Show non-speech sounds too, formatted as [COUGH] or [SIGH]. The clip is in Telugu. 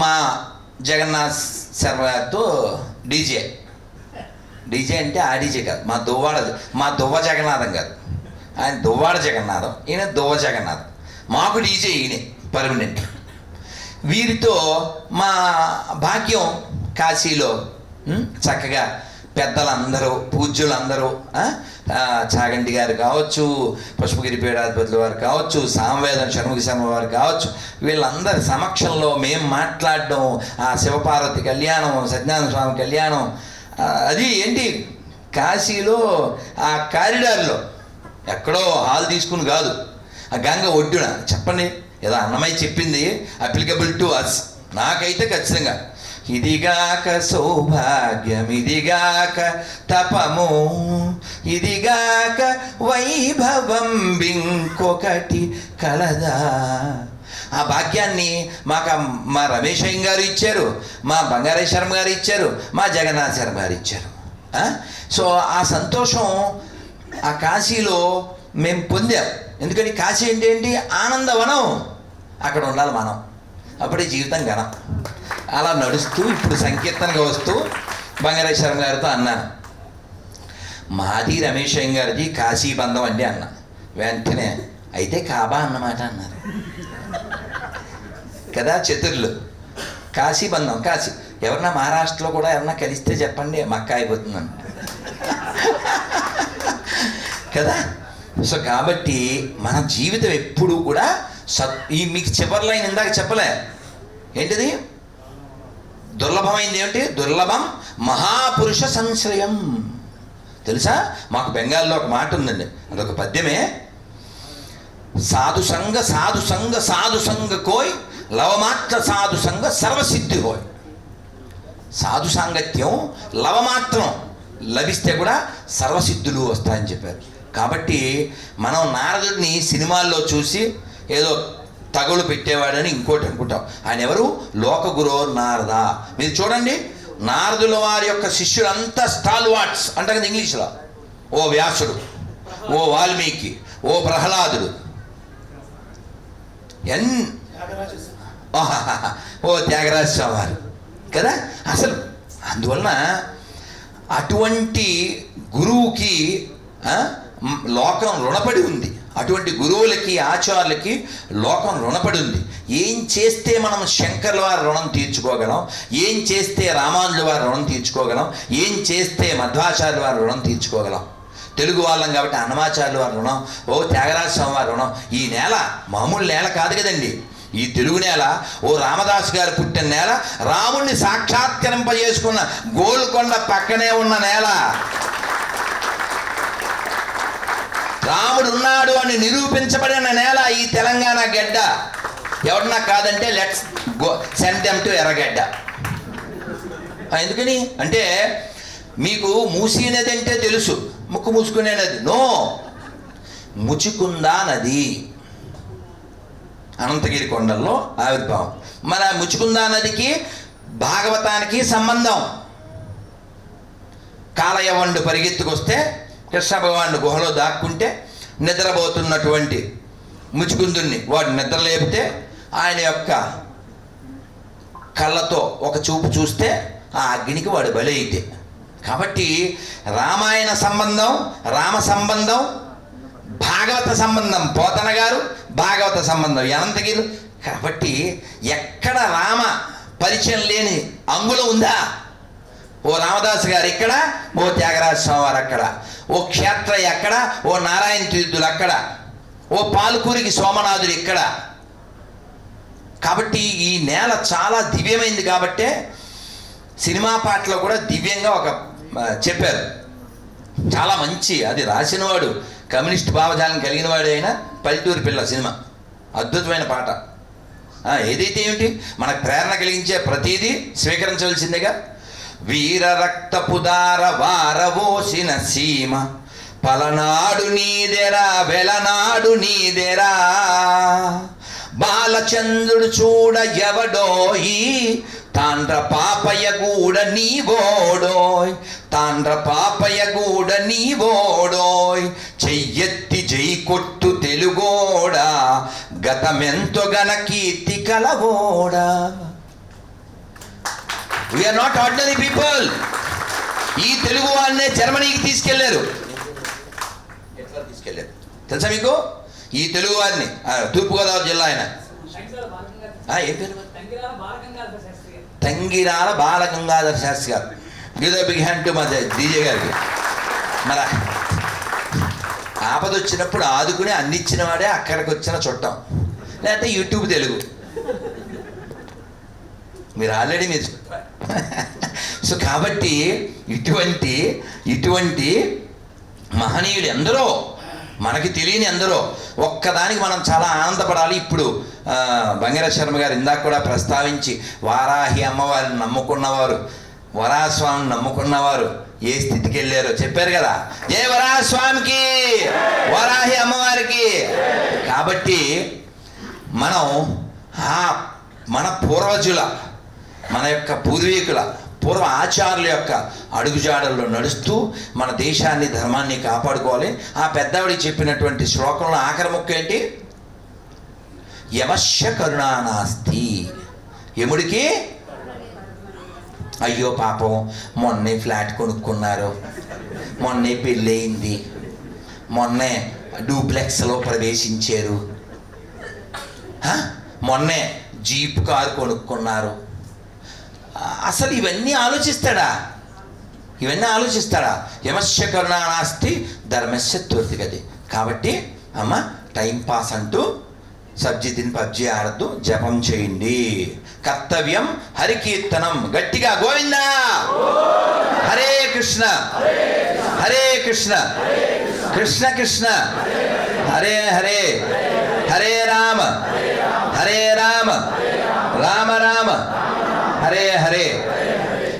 మా జగన్నాథ్ శర్మతో డీజే. డీజే అంటే ఆ డీజే కాదు మా దువ్వాడ మా దువ్వ జగన్నాథం కాదు. ఆయన దువ్వాడ జగన్నాథం ఈయన దువ్వ జగన్నాథం. మాకు డీజే ఈయనే పర్మనెంట్. వీరితో మా భాగ్యం కాశీలో చక్కగా పెద్దలందరూ పూజ్యులందరూ చాగంటి గారు కావచ్చు పశుపగిరి పీఠాధిపతుల వారు కావచ్చు సామవేదం షణ్ముఖ శర్మ వారు కావచ్చు వీళ్ళందరి సమక్షంలో మేము మాట్లాడడం ఆ శివపార్వతి కళ్యాణం సత్యనారాయణ స్వామి కళ్యాణం అది ఏంటి? కాశీలో ఆ కారిడార్లో ఎక్కడో హాల్ తీసుకుని కాదు ఆ గంగ ఒడ్డున చెప్పండి ఏదో అన్నమయ్య చెప్పింది అప్లికబుల్ టు అస్ నాకైతే ఖచ్చితంగా. ఇదిగాక సౌభాగ్యం ఇదిగాక తపము ఇదిగాక వైభవం ఇంకొకటి కలదా. ఆ భాగ్యాన్ని మాకు మా రమేష్ అయ్య గారు ఇచ్చారు మా బంగారే శర్మ గారు ఇచ్చారు మా జగన్నాథ్ శర్మ గారు ఇచ్చారు. సో ఆ సంతోషం ఆ కాశీలో మేము పొందాం. ఎందుకంటే కాశీ ఏంటి? ఆనందవనం. అక్కడ ఉండాలి మనం. అప్పుడే జీవితం ఘనం. అలా నడుస్తూ ఇప్పుడు సంకీర్తనగా వస్తూ బంగారేశ్వరం శర్మ గారితో అన్నాను మాది రమేష్ గారిది కాశీ బంధం అండి అన్న. వెంటనే అయితే కాబా అన్నమాట అన్నారు. కదా చతుర్లు. కాశీ బంధం కాశీ. ఎవరన్నా మహారాష్ట్రలో కూడా ఎవరన్నా కలిస్తే చెప్పండి మక్క అయిపోతుందని. కదా? సో కాబట్టి మన జీవితం ఎప్పుడూ కూడా సత్ ఈ మీకు చివరి లైన్ ఇందాక చెప్పలే. ఏంటిది? దుర్లభమైంది ఏమిటి? దుర్లభం మహాపురుష సంశ్రయం. తెలుసా? మాకు బెంగాల్లో ఒక మాట ఉందండి. అదొక పద్యమే. సాధు సంగ సాధు సంగ సాధు సంగ కోయ్ లవమాత్ర సాధు సంగ సర్వసిద్ధి హోయ్. సాధు సాంగత్యం లవమాత్రం లభిస్తే కూడా సర్వసిద్ధులు వస్తాయని చెప్పారు. కాబట్టి మనం నారదుడిని సినిమాల్లో చూసి ఏదో తగులు పెట్టేవాడని ఇంకోటి అనుకుంటాం. ఆయన ఎవరు? లోకగురో నారద. మీరు చూడండి నారదుల వారి యొక్క శిష్యులంతా స్టాల్ వాట్స్ అంటారు కదా ఇంగ్లీష్లో. ఓ వ్యాసుడు ఓ వాల్మీకి ఓ ప్రహ్లాదుడు. ఎన్ ఓ త్యాగరాజ స్వామి వారు కదా? అసలు అందువలన అటువంటి గురువుకి లోకం రుణపడి ఉంది. అటువంటి గురువులకి ఆచార్యులకి లోకం రుణపడి ఉంది. ఏం చేస్తే మనం శంకర్ల వారి రుణం తీర్చుకోగలం? ఏం చేస్తే రామానుజుల వారి రుణం తీర్చుకోగలం? ఏం చేస్తే మధ్వాచార్యుల వారి రుణం తీర్చుకోగలం? తెలుగు వాళ్ళం కాబట్టి అన్నమాచార్యుల వారి రుణం ఓ త్యాగరాజ స్వామి వారి రుణం ఈ నేల మామూలు నేల కాదు కదండి. ఈ తెలుగు నేల ఓ రామదాస్ గారు పుట్టిన నేల రాముణ్ణి సాక్షాత్కరింపజేసుకున్న గోల్కొండ పక్కనే ఉన్న నేల. రాముడు ఉన్నాడు అని నిరూపించబడిన నేల ఈ తెలంగాణ గడ్డ. ఎవరన్నా కాదంటే లెట్స్ గో సెంటెమ్ టు ఎర్రగడ్డ. ఎందుకని? అంటే మీకు మూసీ నది అంటే తెలుసు. ముక్కు మూసుకునే నది. నో. ముచుకుందా నది. అనంతగిరి కొండల్లో ఆవిర్భావం. మన ముచుకుందా నదికి భాగవతానికి సంబంధం. కాలయవండు పరిగెత్తుకొస్తే కృష్ణ భగవానుడు గుహలో దాక్కుంటే నిద్రపోతున్నటువంటి ముచుకుందుని వాడు నిద్ర లేపితే ఆయన యొక్క కళ్ళతో ఒక చూపు చూస్తే ఆ అగ్నికి వాడు బలి అయితే కాబట్టి రామాయణ సంబంధం రామ సంబంధం భాగవత సంబంధం పోతన గారు భాగవత సంబంధం అనంతగిరి. కాబట్టి ఎక్కడ రామ పరిచయం లేని అంగుళం ఉందా? ఓ రామదాస్ గారు ఇక్కడ ఓ త్యాగరాజ స్వామివారు అక్కడ. ఓ క్షేత్ర ఎక్కడ? ఓ నారాయణ తీర్థులు అక్కడ. ఓ పాలకూరికి సోమనాథుడు ఇక్కడ. కాబట్టి ఈ నేల చాలా దివ్యమైంది కాబట్టే సినిమా పాటలో కూడా దివ్యంగా ఒక చెప్పారు. చాలా మంచి అది రాసినవాడు కమ్యూనిస్ట్ భావజాలం కలిగిన వాడు అయినా పల్లెటూరు పిల్ల సినిమా. అద్భుతమైన పాట. ఏదైతే ఏమిటి? మనకు ప్రేరణ కలిగించే ప్రతిదీ స్వీకరించవలసిందేగా? వీర రక్తపుదార వారవోసిన సీమ పలనాడు నీదెరా వెలనాడు నీదెరా. బాలచంద్రుడు చూడ ఎవడోయి తాండ్ర పాపయ గూడ నీవోడోయ్ తాండ్ర పాపయ గూడ నీవోడోయ్. చెయ్యెత్తి జై కొట్టు తెలుగోడా గతమెంతో గన కీర్తి కలవోడా. వీఆర్ నాట్ ఆర్డినరీ పీపుల్ ఈ తెలుగు వాళ్ళనే జర్మనీకి తీసుకెళ్ళారు. తీసుకెళ్ళారు? తెలుసా మీకు? ఈ తెలుగు వారిని తూర్పుగోదావరి జిల్లా ఆయన. ఏం పేరు? తంగిరాల బాలగంగాధర శాస్త్రి గారు. తంగిరాల బాలగంగాధర గీదో బిగ్ హ్యాండ్ మా డీజే గారికి. మన ఆపద వచ్చినప్పుడు ఆదుకుని అందించిన వాడే అక్కడికి వచ్చిన చుట్టం. లేకపోతే యూట్యూబ్ తెలుగు. మీరు ఆల్రెడీ మీరు [LAUGHS] సో కాబట్టి ఇటువంటి ఇటువంటి మహనీయులు ఎందరో మనకి తెలియని ఎందరో ఒక్కదానికి మనం చాలా ఆనందపడాలి. ఇప్పుడు ఆ, బంగార శర్మ గారు ఇందాక కూడా ప్రస్తావించి వారాహి అమ్మవారిని నమ్ముకున్నవారు వరాస్వామిని నమ్ముకున్నవారు ఏ స్థితికి వెళ్ళారో చెప్పారు కదా. జయ వరాస్వామికి వరాహి అమ్మవారికి. కాబట్టి మనం ఆ మన పూర్వజుల మన యొక్క పూర్వీకుల పూర్వ ఆచారుల యొక్క అడుగుజాడల్లో నడుస్తూ మన దేశాన్ని ధర్మాన్ని కాపాడుకోవాలి. ఆ పెద్దవిడి చెప్పినటువంటి శ్లోకంలో ఆఖరి ముక్క ఏంటి? యమశ్య కరుణానాస్తి యముడికి? అయ్యో పాపం మొన్నే ఫ్లాట్ కొనుక్కున్నారు. మొన్నే పెళ్ళయింది. మొన్నే డూప్లెక్స్లో ప్రవేశించారు. మొన్నే జీప్ కారు కొనుక్కున్నారు. అసలు ఇవన్నీ ఆలోచిస్తాడా? ఇవన్నీ ఆలోచిస్తాడా? యమస్య కరుణానాస్తి ధర్మస్య తోర్తిగది కాబట్టి అమ్మ టైం పాస్ అంటూ సబ్జీతిని పబ్జీ ఆడద్దు జపం చేయండి. కర్తవ్యం హరికీర్తనం. గట్టిగా గోవిందా! హరే కృష్ణ! హరే కృష్ణ! కృష్ణ కృష్ణ! హరే హరే! హరే రామ!